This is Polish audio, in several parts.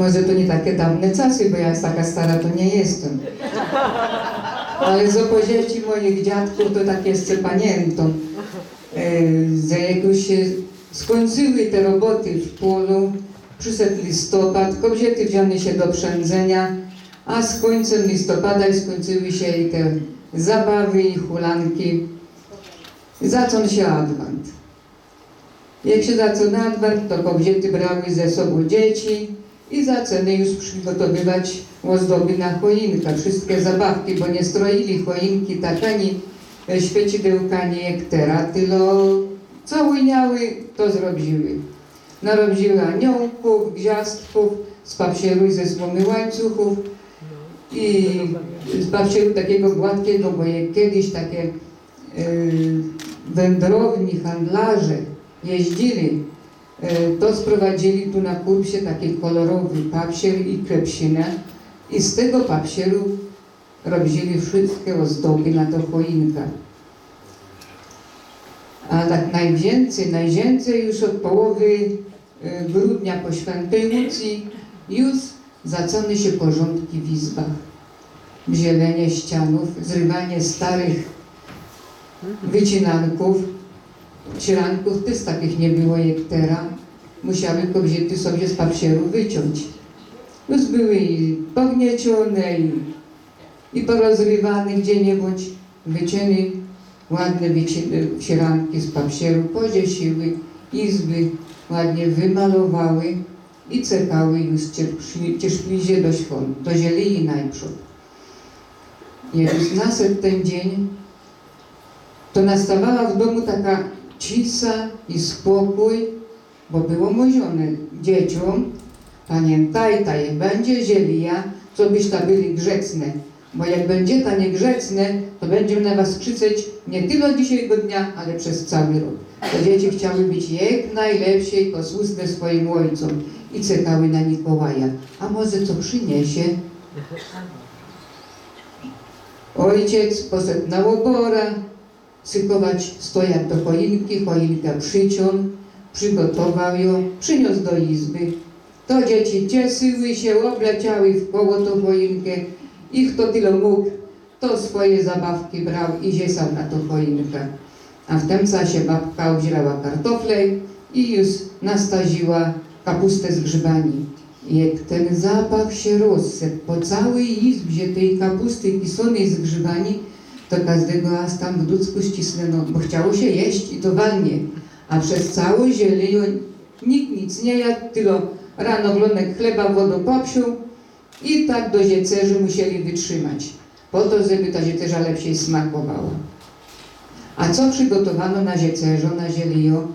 Może to nie takie dawne czasy, bo ja taka stara to nie jestem. Ale z opowieści moich dziadków to tak jeszcze pamiętam, e, że jak już się skończyły te roboty w polu, przyszedł listopad, kobiety wzięły się do przędzenia, a z końcem listopada skończyły się i te zabawy i hulanki. Zaczął się adwent. Jak się zaczął adwent, to kobiety brały ze sobą dzieci i zaczęły już przygotowywać ozdoby na choinkę, wszystkie zabawki, bo nie stroili choinki tak ani świecidełka, ani jak teraz, tylko co umiały, to zrobiły. Narobiły aniołków, gwiazdków, z papieru ze słomy łańcuchów i z papieru takiego gładkiego, bo jak kiedyś takie y, wędrowni, handlarze jeździli, to sprowadzili tu na kursie taki kolorowy papier i krepsinę i z tego papieru robili wszystkie ozdoby na to choinkę. A tak najwięcej, najwięcej już od połowy y, grudnia po świętej Łucji już zaczęły się porządki w izbach. Zielenie ścianów, zrywanie starych wycinanków, ciranków, też takich nie było jak teraz. Musiały kobiety sobie z papieru wyciąć. Już były i pogniecione, i, i porozrywane gdzieniebądź, wycięli ładne ciranki z papieru, podziesiły, izby ładnie wymalowały i czekały już cierpliwie do świąt, do zieleni najprzód. Już następny ten dzień, to nastawała w domu taka cisza i spokój, bo było mówione dzieciom, pamiętajcie, będzie zielia, co byś ta byli grzeczne, bo jak będzie ta niegrzeczne, to będziemy na was krzyczeć nie tylko dzisiejszego dnia, ale przez cały rok. To dzieci chciały być jak najlepsze i posłuszne swoim ojcom i czekały na Mikołaja. A może co przyniesie? Ojciec poszedł na łobora, sykować stojak do choinki, choinkę przyciął, przygotował ją, przyniósł do izby. To dzieci cieszyły się, obleciały w koło tą choinkę i kto tyle mógł, to swoje zabawki brał i ziesał na tą choinkę. A w tym czasie babka udzielała kartofle i już nastaziła kapustę z grzybami. Jak ten zapach się rozsypł po całej izbie tej kapusty kiszonej z grzybami, to każdego aż tam w ducku ścisnęło, bo chciało się jeść i to walnie. A przez całą zieleń nikt nic nie jadł, tylko rano glonek chleba wodą popsił i tak do ziecerzy musieli wytrzymać, po to, żeby ta ziecerza lepiej smakowała. A co przygotowano na ziecerzo, na zielio?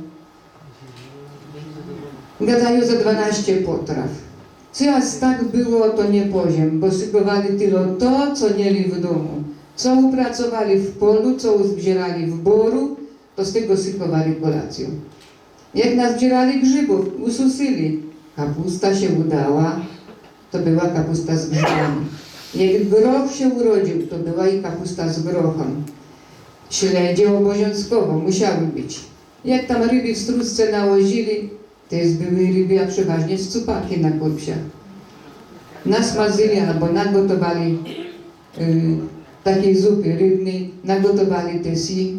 Gadają za 12 potraw. Teraz tak było, to nie poziem, bo szykowali tylko to, co mieli w domu. Co upracowali w polu, co uzbierali w boru, to z tego szykowali kolację. Jak nazbierali grzybów, ususili. Kapusta się udała, to była kapusta z grzybami. Jak groch się urodził, to była i kapusta z grochem. Śledzie obowiązkowo musiały być. Jak tam ryby w strusce nałożyli, to jest były ryby, a przeważnie z cupaki na kurpsiach. Nasmażyli albo nagotowali y, takiej zupy rybnej, nagotowali też i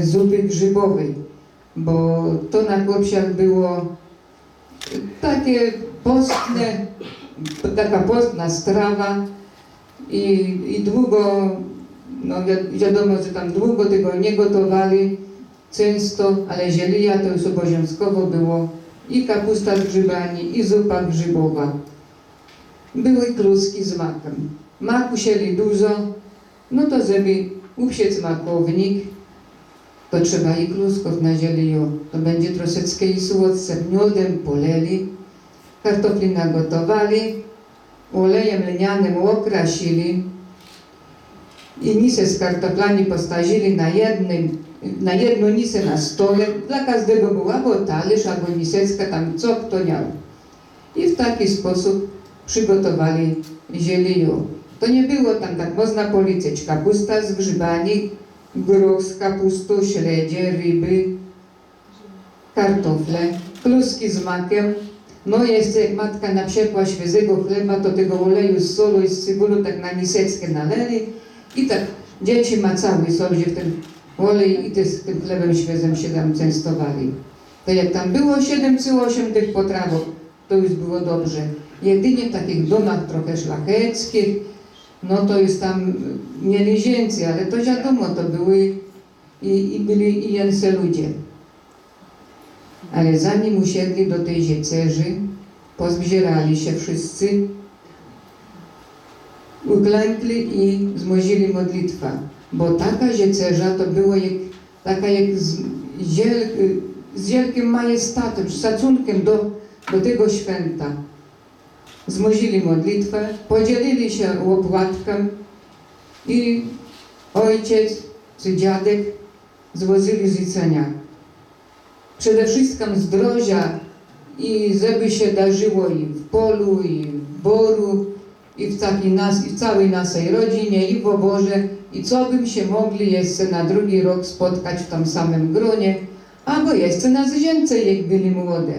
y, zupy grzybowej, bo to na kurpsiach było takie postne, taka postna strawa i, i długo, no wi- wiadomo, że tam długo tego nie gotowali, często, ale zielija to już obowiązkowo było i kapusta z grzybami, i zupa grzybowa. Były kluski z makiem. Maku sieli dużo, no to żeby upiec makownik, to trzeba i klusków na zieliju. To będzie troszeczkę i słodce miodem poleli, kartofli nagotowali, olejem lnianym okrasili i misę z kartoflami postawili na jednym, na jedną misę na stole. Dla każdego była albo talerz, albo miseczka, tam co kto miał. I w taki sposób przygotowali zieliju. To nie było tam tak, można policzyć, kapusta z grzybami, groch z kapustą, śledzie, ryby, kartofle, kluski z makiem, No jeszcze jak matka napsiekła świeżego chleba, to tego oleju z solu i z cebulą tak na miseczkę naleli i tak dzieci macały sobie w ten olej i te, z tym chlebem świeżym się tam częstowali. To jak tam było 7 czy 8 tych potrawów, to już było dobrze. Jedynie w takich domach trochę szlacheckich, no to już tam mieli więcej, ale to wiadomo, to były i, i byli i jęce ludzie. Ale zanim usiedli do tej ziecerzy, pozbierali się wszyscy, uklękli i zmozili modlitwa. Bo taka ziecerza to było jak, taka jak z, ziel, z wielkim majestatem, szacunkiem do, do tego święta. Zmozili modlitwę, podzielili się łopłatkiem i ojciec czy dziadek złożyli życzenia. Przede wszystkim zdrowia i żeby się darzyło i w polu, i w boru, i w, taki nas, i w całej naszej rodzinie, i w oborze, i co bym się mogli jeszcze na drugi rok spotkać w tym samym gronie, albo jeszcze na zzięce, jak byli młode.